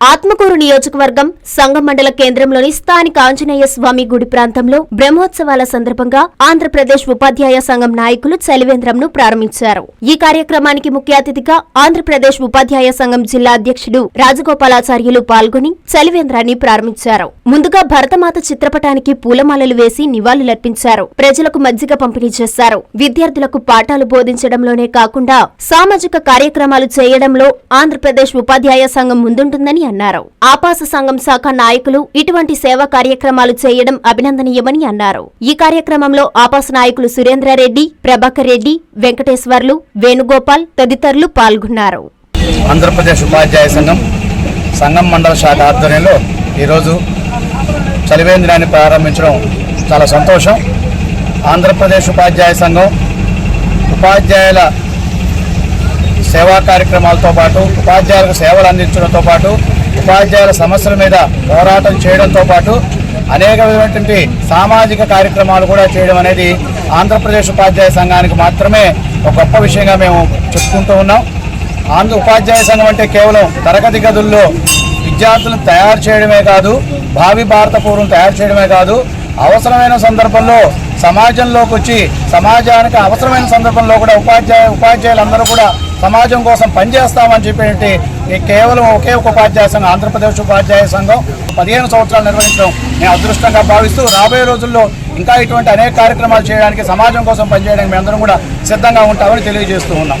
ఆ ఆత్మకూరు నియోజకవర్గం సంఘం మండల కేంద్రంలోని స్థానిక ఆంజనేయ స్వామి గుడి ప్రాంతంలో బ్రహ్మోత్సవాల సందర్భంగా ఆంధ్రప్రదేశ్ ఉపాధ్యాయ సంఘం నాయకులు చలివేంద్రంను ప్రారంభించారు. ఈ కార్యక్రమానికి ముఖ్య అతిథిగా ఆంధ్రప్రదేశ్ ఉపాధ్యాయ సంఘం జిల్లా అధ్యక్షుడు రాజగోపాలాచార్యులు పాల్గొని చలివేంద్రాన్ని ప్రారంభించారు. ముందుగా భరతమాత చిత్రపటానికి పూలమాలలు వేసి నివాళులర్పించారు. ప్రజలకు మజ్జిగ పంపిణీ చేశారు. విద్యార్థులకు పాఠాలు బోధించడంలోనే కాకుండా సామాజిక కార్యక్రమాలు చేయడంలో ఆంధ్రప్రదేశ్ ఉపాధ్యాయ సంఘం ముందుంటుందని అన్నారు. ఆపాస సంఘం శాఖ నాయకులు ఇటువంటి సేవా కార్యక్రమాలు చేయడం అభినందనీయమని అన్నారు. ఈ కార్యక్రమంలో ఆపాస నాయకులు సురేంద్రారెడ్డి ప్రభాకర్ రెడ్డి వెంకటేశ్వర్లు వేణుగోపాల్ తదితరులు పాల్గొన్నారు. ఆంధ్రప్రదేశ్ ఉపాధ్యాయ సంఘం సంఘం మండల శాఖ ఆధ్వర్యంలో ఈరోజు చలివేంద్రాన్ని ప్రారంభించడం చాలా సంతోషం. ఆంధ్రప్రదేశ్ ఉపాధ్యాయ సంఘం ఉపాధ్యాయుల సేవా కార్యక్రమాలతో పాటు ఉపాధ్యాయులకు సేవలు అందించడంతో పాటు ఉపాధ్యాయుల సమస్యల మీద పోరాటం చేయడంతో పాటు అనేక విధమైనటువంటి సామాజిక కార్యక్రమాలు కూడా చేయడం అనేది ఆంధ్రప్రదేశ్ ఉపాధ్యాయ సంఘానికి మాత్రమే ఒక గొప్ప విషయంగా మేము చెప్పుకుంటూ ఉన్నాం. ఆంధ్ర ఉపాధ్యాయ సంఘం అంటే కేవలం తరగతి గదుల్లో విద్యార్థులను తయారు చేయడమే కాదు భావి భారత పూర్వం తయారు చేయడమే కాదు అవసరమైన సందర్భంలో సమాజంలోకి వచ్చి సమాజానికి అవసరమైన సందర్భంలో కూడా ఉపాధ్యాయ ఉపాధ్యాయులందరూ కూడా సమాజం కోసం పనిచేస్తామని చెప్పేటి ఈ కేవలం ఒకే ఒక ఉపాధ్యాయ సంఘం ఆంధ్రప్రదేశ్ ఉపాధ్యాయ సంఘం పదిహేను సంవత్సరాలు నిర్వహించడం నేను అదృష్టంగా భావిస్తూ రాబోయే రోజుల్లో ఇంకా ఇటువంటి అనేక కార్యక్రమాలు చేయడానికి సమాజం కోసం పనిచేయడానికి మేమందరం కూడా సిద్ధంగా ఉంటామని తెలియజేస్తూ ఉన్నాం.